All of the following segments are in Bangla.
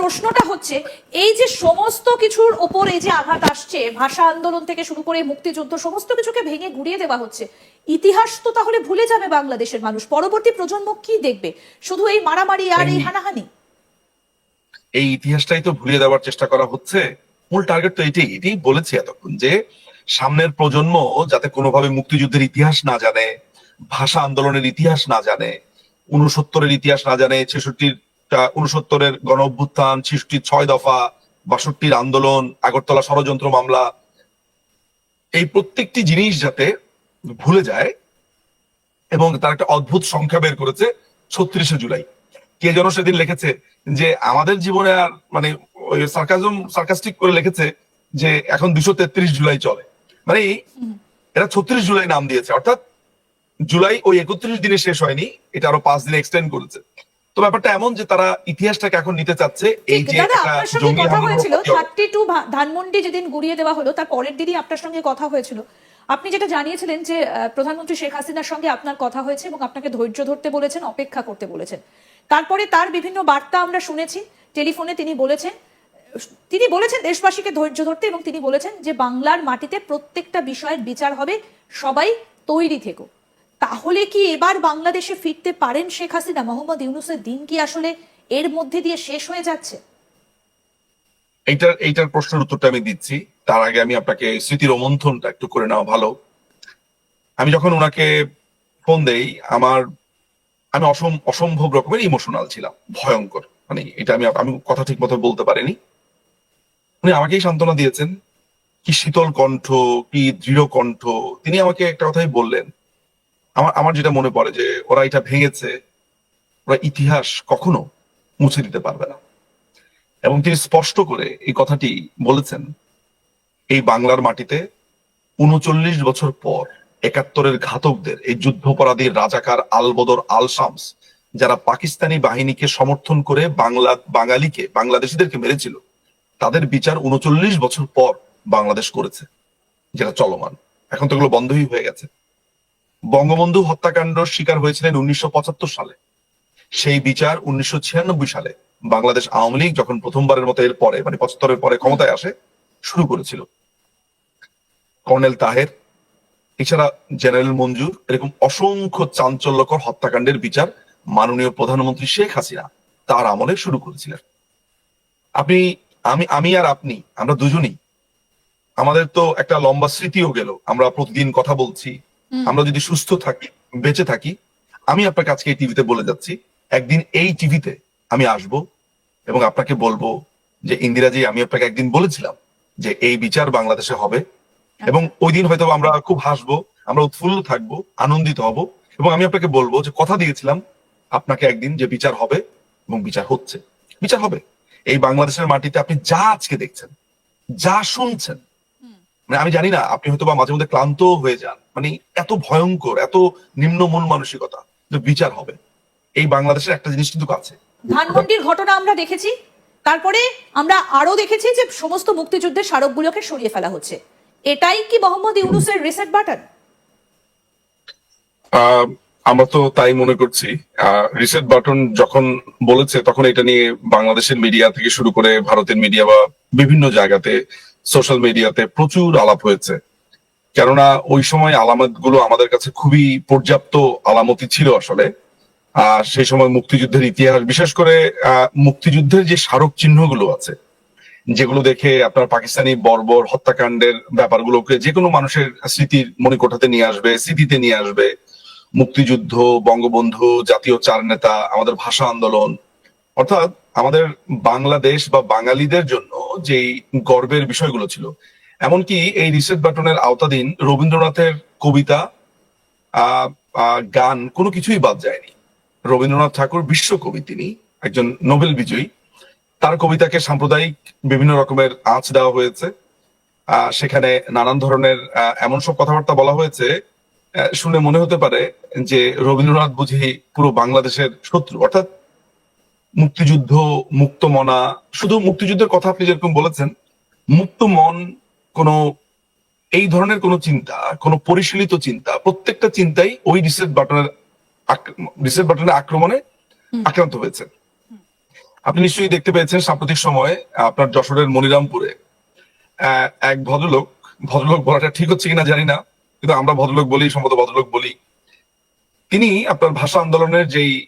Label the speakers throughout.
Speaker 1: প্রশ্নটা হচ্ছে এই যে সমস্ত কিছুর ওপর এই যে আঘাত আসছে ভাষা আন্দোলন থেকে শুরু করে মুক্তিযুদ্ধ সমস্ত কিছুকে ভেঙে গুড়িয়ে দেওয়া হচ্ছে ইতিহাস তো তাহলে ভুলে যাবে বাংলাদেশের মানুষ। পরবর্তী প্রজন্ম কি দেখবে? শুধু এই মারামারি আর এই হানাহানি?
Speaker 2: এই ইতিহাসটাই তো ভুলিয়ে দেওয়ার চেষ্টা করা হচ্ছে। মূল টার্গেট তো এটাই এটাই বলেছি এতক্ষণ যে সামনের প্রজন্ম যাতে কোনোভাবে মুক্তিযুদ্ধের ইতিহাস না জানে ভাষা আন্দোলনের ইতিহাস না জানে উনসত্তরের ইতিহাস না জানে ছেষট্টির উনসত্তরের গণ অভ্যুত্থান ছেষট্টির ছয় দফা, বাষট্টির আন্দোলন, আগরতলা ষড়যন্ত্র মামলা। এই প্রত্যেকটি জিনিস যাতে ভুলে যায় এবং তার একটা অদ্ভুত সংখ্যা বের করেছে ছত্রিশে জুলাই। কে যেন সেদিন লিখেছে যে, আমাদের জীবনে আর মানে সার্কাজম সার্কাস্টিক করে লিখেছে যে, এখন দুশো তেত্রিশ জুলাই চলে। মানে এরা ছত্রিশ জুলাই নাম দিয়েছে। অর্থাৎ জুলাই ওই একত্রিশ দিনে শেষ হয়নি, এটা আরও পাঁচ দিনে এক্সটেন্ড করেছে। তো ব্যাপারটা এমন যে তারা ইতিহাসটাকে এখন নিতে চাচ্ছে এই যে
Speaker 1: আপনার সঙ্গে
Speaker 2: জঙ্গি
Speaker 1: কথা হয়েছিল ধানমন্ডি যেদিন গুড়িয়ে দেওয়া হলো তার পরের দিনই আপনার সঙ্গে কথা হয়েছিল। আপনি যেটা জানিয়েছিলেন যে প্রধানমন্ত্রী শেখ হাসিনার সঙ্গে আপনার কথা হয়েছে এবং আপনাকে ধৈর্য ধরতে বলেছেন অপেক্ষা করতে বলেছেন। তারপরে তার বিভিন্ন বার্তা আমরা শুনেছি টেলিফোনে তিনি বলেছেন তিনি বলেছেন দেশবাসীকে ধৈর্য ধরতে এবং তিনি বলেছেন যে বাংলার মাটিতে প্রত্যেকটা বিষয়ের বিচার হবে সবাই তৈরি থেকো। তাহলে কি এবার বাংলাদেশে ফিরতে পারেন শেখ হাসিনা? মোহাম্মদ ইউনুসের দিন কি আসলে এর মধ্যে দিয়ে শেষ হয়ে যাচ্ছে?
Speaker 2: এইটার এইটার প্রশ্নের উত্তরটা আমি দিচ্ছি। তার আগে আমি আপনাকে স্মৃতির অমন্থনটা একটু করে নেওয়া ভালো। আমি যখন ওনাকে ফোন দেই, আমার, আমি অসম, অসম্ভব রকমের ইমোশনাল ছিলাম, ভয়ঙ্কর। মানে এটা আমি আমি কথা ঠিক মতো বলতে পারিনি। উনি আমাকেই সান্ত্বনা দিয়েছেন, কি শীতল কণ্ঠ, কি দৃঢ় কণ্ঠ। তিনি আমাকে একটা কথাই বললেন আমার আমার যেটা মনে পড়ে যে ওরা এটা ভেঙেছে, ওরা ইতিহাস কখনো মুছে দিতে পারবে না। এবং তিনি স্পষ্ট করে এই কথাটি বলেছেন, এই বাংলার মাটিতে উনচল্লিশ বছর পর একাত্তরের ঘাতকদের, এই যুদ্ধপরাধীর রাজাকার আলবদর আল শামস যারা পাকিস্তানি বাহিনীকে সমর্থন করে বাংলা, বাঙালিকে, বাংলাদেশিদেরকে মেরেছিল, তাদের বিচার উনচল্লিশ বছর পর বাংলাদেশ করেছে, যেটা চলমান। এখন তো এগুলো বন্ধই হয়ে গেছে। বঙ্গবন্ধু হত্যাকাণ্ড শিকার হয়েছিলেন উনিশশো পঁচাত্তর সালে। সেই বিচার উনিশশো ছিয়ানব্বই সালে বাংলাদেশ আওয়ামী লীগ যখন প্রথমবারের মতো এর পরে মানে পঁচাত্তরের পরে ক্ষমতায় আসে, শুরু করেছিল। কর্নেল তাহের, এছাড়া জেনারেল মঞ্জুর, এরকম অসংখ্য চাঞ্চল্যকর হত্যাকাণ্ডের বিচার মাননীয় প্রধানমন্ত্রী শেখ হাসিনা তার আমলে শুরু করেছিলেন। আপনি, আমি আমি আর আপনি, আমরা দুজনই, আমাদের তো একটা লম্বা স্মৃতিও গেল। আমরা প্রতিদিন কথা বলছি আমরা যদি সুস্থ থাকি বেঁচে থাকি আমি আপনাকে আজকে এই টিভিতে বলে যাচ্ছি একদিন এই টিভিতে আমি আসব এবং আপনাকে বলব যে ইন্দিরাজি আমি আপনাকে একদিন বলেছিলাম যে এই বিচার বাংলাদেশে হবে এবং ওই দিন হয়তো আমরা খুব হাসবো আমরা উৎফুল্ল থাকব আনন্দিত হব এবং আমি আপনাকে বলব যে কথা দিয়েছিলাম আপনাকে একদিন যে বিচার হবে এবং বিচার হচ্ছে। বিচার হবে। এই বাংলাদেশের মাটিতে আপনি যা আজকে দেখছেন যা শুনছেন মানে আমি জানি না আপনি হয়তো বা মাঝে মধ্যে ক্লান্ত হয়ে যান। মানে এত ভয়ঙ্কর এত নিম্ন মন মানসিকতা যে বিচার হবে। এই বাংলাদেশের একটা জিনিস কিন্তু আছে।
Speaker 1: ধানমন্ডির ঘটনা আমরা দেখেছি তারপরে আমরা আরও দেখেছি যে সমস্ত মুক্তিযুদ্ধের স্মারকগুলোকে সরিয়ে ফেলা হচ্ছে। এটাই কি মোহাম্মদ ইউনুসের রিসেট বাটন
Speaker 2: আহ, আমরা তো তাই মনে করছি। রিসেট বাটন যখন বলেছে তখন এটা নিয়ে বাংলাদেশের মিডিয়া থেকে শুরু করে ভারতের মিডিয়া বা বিভিন্ন জায়গাতে সোশ্যাল মিডিয়াতে প্রচুর আলাপ হয়েছে। কেননা ওই সময় আলামতগুলো আমাদের কাছে খুবই পর্যাপ্ত আলামতি ছিল আসলে। আর সেই সময় মুক্তিযুদ্ধের ইতিহাস, বিশেষ করে মুক্তিযুদ্ধের যে স্মারক চিহ্নগুলো আছে, যেগুলো দেখে আপনার পাকিস্তানি বর্বর হত্যাকাণ্ডের ব্যাপারগুলোকে যে কোনো মানুষের স্মৃতির মণিকোঠাতে নিয়ে আসবে, স্মৃতিতে নিয়ে আসবে। মুক্তিযুদ্ধ, বঙ্গবন্ধু, জাতীয় চার নেতা, আমাদের ভাষা আন্দোলন, অর্থাৎ আমাদের বাংলাদেশ বা বাঙালিদের জন্য যেই গর্বের বিষয়গুলো ছিল। এমনকি এই রিসেট বাটনের আওতাধীন রবীন্দ্রনাথের কবিতা গান কোনো কিছুই বাদ যায়নি। রবীন্দ্রনাথ ঠাকুর বিশ্বকবি তিনি, একজন নোবেল বিজয়ী। তার কবিতাকে সাম্প্রদায়িক বিভিন্ন রকমের আঁচ দেওয়া হয়েছে। সেখানে নানান ধরনের এমন সব কথাবার্তা বলা হয়েছে শুনে মনে হতে পারে যে রবীন্দ্রনাথ বুঝি পুরো বাংলাদেশের শত্রু। অর্থাৎ মুক্তিযুদ্ধ মুক্ত মনা শুধু মুক্তিযুদ্ধের কথা আপনি যেরকম বলেছেন মুক্ত মন কোনো এই ধরনের কোনো চিন্তা কোনো পরিশীলিত চিন্তা প্রত্যেকটা চিন্তাই ওই রিসেট বাটনের রিসেট বাটনের আক্রমণে আক্রান্ত হয়েছে। আপনি নিশ্চয়ই দেখতে পেয়েছেন সাম্প্রতিক সময়ে আপনার যশোরের মনিরামপুরে আহ, এক ভদ্রলোক ভদ্রলোক বলাটা ঠিক হচ্ছে কিনা জানি না কিন্তু আমরা ভদ্রলোক বলি সম্ভবত ভদ্রলোক বলি। তিনি আপনার ভাষা আন্দোলনের যেই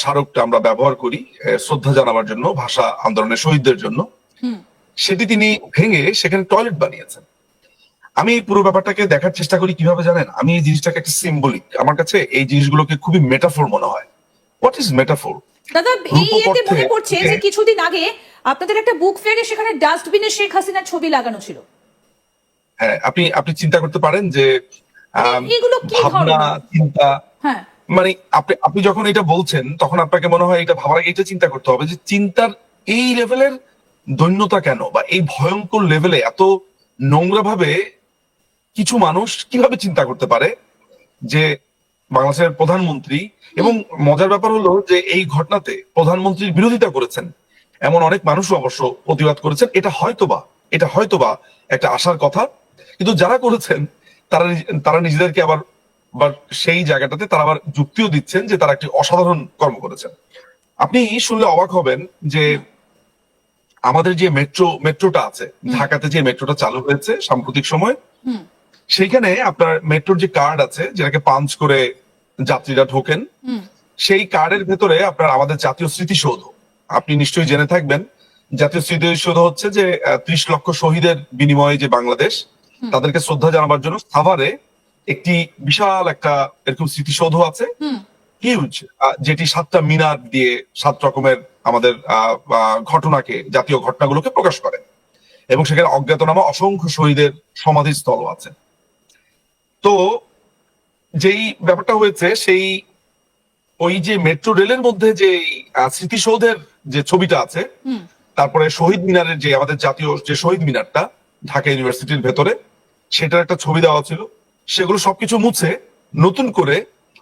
Speaker 2: স্মারকটা আমরা ব্যবহার করি শ্রদ্ধা জানাবার জন্য ভাষা আন্দোলনের শহীদদের জন্য। সেটি তিনি ভেঙে সেখানে টয়লেট বানিয়েছেন। আমি এই পুরো ব্যাপারটাকে দেখার চেষ্টা করি কীভাবে জানেন? আমি এই জিনিসটাকে একটা সিম্বলিক আমার কাছে এই জিনিসগুলোকে খুবই মেটাফোর মনে হয়। হোয়াট ইজ মেটাফোর
Speaker 1: দাদা এই এতে মনে পড়ছে যে কিছুদিন আগে আপনাদের একটা বুক ফেয়ারে সেখানে ডাস্টবিনে শেখ হাসিনার ছবি লাগানো ছিল।
Speaker 2: হ্যাঁ আপনি আপনি চিন্তা করতে পারেন যে
Speaker 1: এগুলো কি?
Speaker 2: চিন্তা
Speaker 1: হ্যাঁ।
Speaker 2: মানে আপনি আপনি যখন এটা বলছেন, তখন আপনাকে মনে হয় এটা ভাবার আগে এটা চিন্তা করতে হবে যে চিন্তার এই লেভেলের দৈন্যতা কেন? বা এই ভয়ঙ্কর লেভেলে এত নোংরা ভাবে কিছু মানুষ কীভাবে চিন্তা করতে পারে যে বাংলাদেশের প্রধানমন্ত্রী? এবং মজার ব্যাপার হলো যে এই ঘটনাতে প্রধানমন্ত্রীর বিরোধিতা করেছেন। এমন অনেক মানুষও অবশ্য প্রতিবাদ করেছেন। এটা হয়তোবা এটা হয়তোবা একটা আশার কথা। কিন্তু যারা করেছেন, তারা তারা নিজেদেরকে আবার বা সেই জায়গাটাতে তারা আবার যুক্তিও দিচ্ছেন যে তারা একটি অসাধারণ কর্ম করেছেন। আপনি শুনলে অবাক হবেন যে আমাদের যে মেট্রো মেট্রোটা আছে ঢাকাতে যে মেট্রোটা চালু হয়েছে সাম্প্রতিক সময় সেইখানে আপনার মেট্রোর যে কার্ড আছে যেটাকে পাঞ্চ করে যাত্রীরা ঢোকেন সেই কার্ডের ভেতরে আপনার আমাদের জাতীয় স্মৃতিসৌধ। আপনি নিশ্চয়ই জেনে থাকবেন জাতীয় স্মৃতিসৌধ হচ্ছে যে ত্রিশ লক্ষ শহীদের বিনিময়ে যে বাংলাদেশ তাদেরকে শ্রদ্ধা জানাবার জন্য সাভারে একটি বিশাল একটা এরকম স্মৃতিসৌধ আছে। হিউজ যেটি সাতটা মিনার দিয়ে সাত রকমের আমাদের ঘটনাকে জাতীয় ঘটনাগুলোকে প্রকাশ করে। এবং সেখানে অজ্ঞাতনামা অসংখ্য শহীদের সমাধিস্থল আছে। তো যেই ব্যাপারটা হয়েছে সেই ওই যে মেট্রো রেলের মধ্যে যে স্মৃতিসৌধের যে ছবিটা আছে তারপরে শহীদ মিনারের যে আমাদের জাতীয় যে শহীদ মিনারটা ঢাকা ইউনিভার্সিটির ভেতরে সেটার একটা ছবি দেওয়া ছিল। সেগুলো সবকিছু মুছে নতুন করে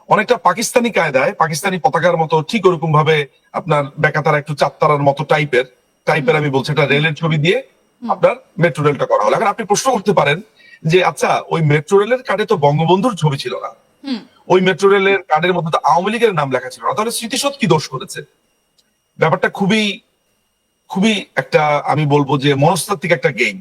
Speaker 2: অনেকটা পাকিস্তানি কায়দায় পাকিস্তানি পতাকার মতো ঠিক ওরকম ভাবে আপনার বেকাতারা একটু চাত্তারার মতো টাইপের টাইপের আমি বলছি এটা রেলের ছবি দিয়ে আপনার মেট্রো রেলটা করা হলো। এখন আপনি প্রশ্ন করতে পারেন যে আচ্ছা ওই মেট্রো রেলের কার্ডে তো বঙ্গবন্ধুর ছবি ছিল না। ওই মেট্রো রেলের কার্ডের মধ্যে তো আওয়ামী লীগের নাম লেখা ছিল না। তাহলে স্মৃতিসৌধ কি দোষ করেছে? ব্যাপারটা খুবই খুবই একটা আমি বলব যে মনস্তাত্ত্বিক একটা গেম